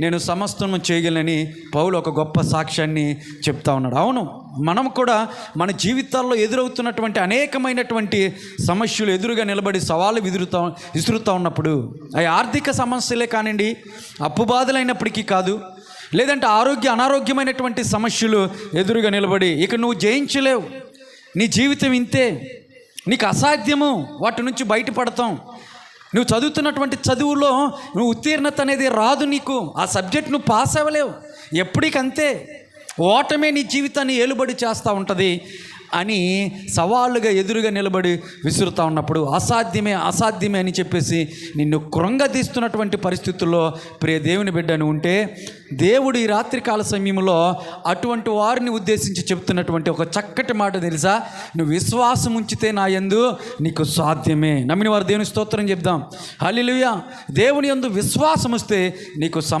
నేను సమస్తము చేయగలని పౌలు ఒక గొప్ప సాక్ష్యాన్ని చెప్తా ఉన్నాడు. అవును మనం కూడా మన జీవితాల్లో ఎదురవుతున్నటువంటి అనేకమైనటువంటి సమస్యలు ఎదురుగా నిలబడి సవాళ్ళు విదురుతా విసురుతూ ఉన్నప్పుడు అవి ఆర్థిక సమస్యలే కానివ్వండి అప్పు బాధలైనప్పటికీ కాదు లేదంటే ఆరోగ్య అనారోగ్యమైనటువంటి సమస్యలు ఎదురుగా నిలబడి ఇక నువ్వు జయించలేవు. నీ జీవితం ఇంతే. నీకు అసాధ్యము. వాటి నుంచి బయటపడతాం. నువ్వు చదువుతున్నటువంటి చదువులో నువ్వు ఉత్తీర్ణత అనేది రాదు నీకు. ఆ సబ్జెక్ట్ నువ్వు పాస్ అవ్వలేవు. ఎప్పటికంతే ఓటమే నీ జీవితాన్ని ఏలుబడి చేస్తూ ఉంటుంది. అని సవాళ్ళుగా ఎదురుగా నిలబడి విసురుతూ ఉన్నప్పుడు అసాధ్యమే అసాధ్యమే అని చెప్పేసి నిన్ను కృంగదీస్తున్నటువంటి పరిస్థితుల్లో ప్రియ దేవుని బిడ్డను ఉంటే దేవుడు ఈ రాత్రికాల సమయంలో అటువంటి వారిని ఉద్దేశించి చెప్తున్నటువంటి ఒక చక్కటి మాట తెలుసా? నువ్వు విశ్వాసం ఉంచితే నా యందు నీకు సాధ్యమే నమ్మిన వారు దేవుని స్తోత్రం చెప్దాం. హలిలుయ దేవుని యందు విశ్వాసం వస్తే నీకు సమ